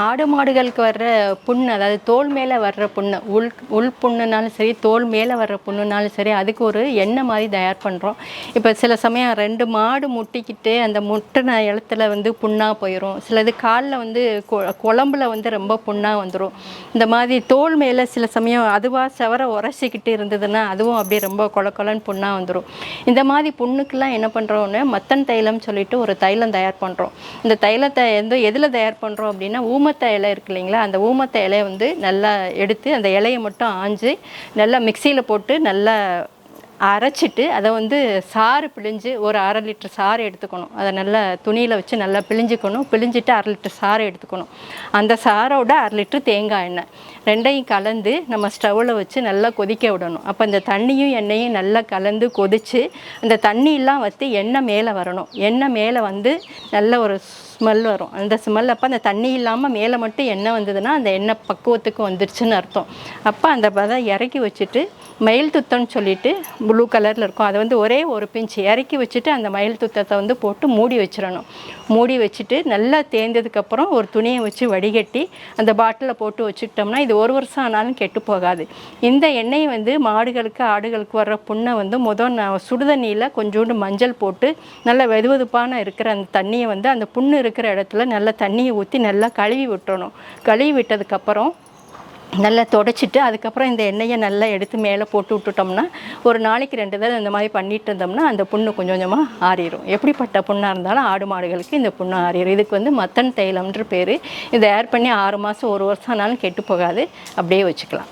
ஆடு மாடுகளுக்கு வர்ற புண்ணு அதாவது தோல் மேலே வர்ற புண்ணு உள் உள் புண்ணுனாலும் சரி தோல் மேலே வர்ற புண்ணுனாலும் சரி அதுக்கு ஒரு எண்ணெய் மாதிரி தயார் பண்ணுறோம் இப்போ சில சமயம் ரெண்டு மாடு முட்டிக்கிட்டு அந்த முட்டின இடத்துல வந்து புண்ணாக போயிடும் சிலது காலில் வந்து கொ- குழம்புல வந்து ரொம்ப புண்ணாக வந்துடும் இந்த மாதிரி தோல் மேலே சில சமயம் அதுவாக செவர உரைச்சிக்கிட்டு இருந்ததுன்னா அதுவும் அப்படியே ரொம்ப கொல கொலன்னு புண்ணாக வந்துடும் இந்த மாதிரி புண்ணுக்கெல்லாம் என்ன பண்ணுறோன்னு மத்தன் தைலம் சொல்லிட்டு ஒரு தைலம் தயார் பண்ணுறோம் இந்த தைலத்தை எந்த எதில் தயார் பண்ணுறோம் அப்படின்னா ஊமத்த இலை இருக்கு இல்லைங்களா? அந்த ஊமத்த இலையை வந்து நல்லா எடுத்து அந்த இலையை மட்டும் ஆஞ்சு நல்லா மிக்சியில் போட்டு நல்லா அரைச்சிட்டு அதை வந்து சாறு பிழிஞ்சு ஒரு அரை லிட்டர் சாறு எடுத்துக்கணும். அதை நல்லா துணியில் வச்சு நல்லா பிழிஞ்சுக்கணும். பிழிஞ்சிட்டு அரை லிட்டர் சாறு எடுத்துக்கணும். அந்த சாரோட அரை லிட்டர் தேங்காய் எண்ணெய். ரெண்டையும் கலந்து நம்ம ஸ்டவ்வில் வச்சு நல்லா கொதிக்க விடணும். அப்போ இந்த தண்ணியும் எண்ணெயும் நல்லா கலந்து கொதித்து அந்த தண்ணியெல்லாம் வச்சு எண்ணெய் மேலே வரணும். எண்ணெய் மேலே வந்து நல்ல ஒரு ஸ்மெல் வரும். அந்த ஸ்மெல் அப்போ அந்த தண்ணி இல்லாமல் மேலே மட்டும் எண்ணெய் வந்ததுன்னா அந்த எண்ணெய் பக்குவத்துக்கு வந்துருச்சுன்னு அர்த்தம். அப்போ அந்த பதம் இறக்கி வச்சுட்டு மயில் துத்தம்னு சொல்லிட்டு ப்ளூ கலரில் இருக்கும். அதை வந்து ஒரே ஒரு பிஞ்சு. இறக்கி வச்சுட்டு அந்த மயில் துத்தத்தை வந்து போட்டு மூடி வச்சிடணும். மூடி வச்சுட்டு நல்லா தேய்ந்ததுக்கப்புறம் ஒரு துணியை வச்சு வடிகட்டி அந்த பாட்டிலில் போட்டு வச்சுக்கிட்டோம்னா இது ஒரு வருஷம் ஆனாலும் கெட்டு போகாது. இந்த எண்ணெய் வந்து மாடுகளுக்கு ஆடுகளுக்கு வர்ற புண்ணை வந்து முதல் நான் சுடுதண்ணியில் கொஞ்சோண்டு மஞ்சள் போட்டு நல்லா வெதுவெதுப்பான இருக்கிற அந்த தண்ணியை வந்து அந்த புண்ணு இருக்கிற இடத்துல நல்லா தண்ணியை ஊற்றி நல்லா கழுவி விட்டுறணும். கழுவி விட்டதுக்கப்புறம் நல்லா தொடச்சிட்டு அதுக்கப்புறம் இந்த எண்ணெயை நல்லா எடுத்து மேலே போட்டு விட்டுட்டோம்னா ஒரு நாளைக்கு ரெண்டு தடவை இந்த மாதிரி பண்ணிட்டு இருந்தோம்னா அந்த புண்ணு கொஞ்சம் கொஞ்சமாக ஆறிடும் எப்படிப்பட்ட புண்ணாக இருந்தாலும் ஆடு மாடுகளுக்கு இந்த புண்ணு ஆறிடும் இதுக்கு வந்து மத்தன் தைலம்ன்ற பேர். இதை ஏர் பண்ணி ஆறு மாதம் ஒரு வருஷம் ஆனாலும் கெட்டு போகாது. அப்படியே வச்சுக்கலாம்.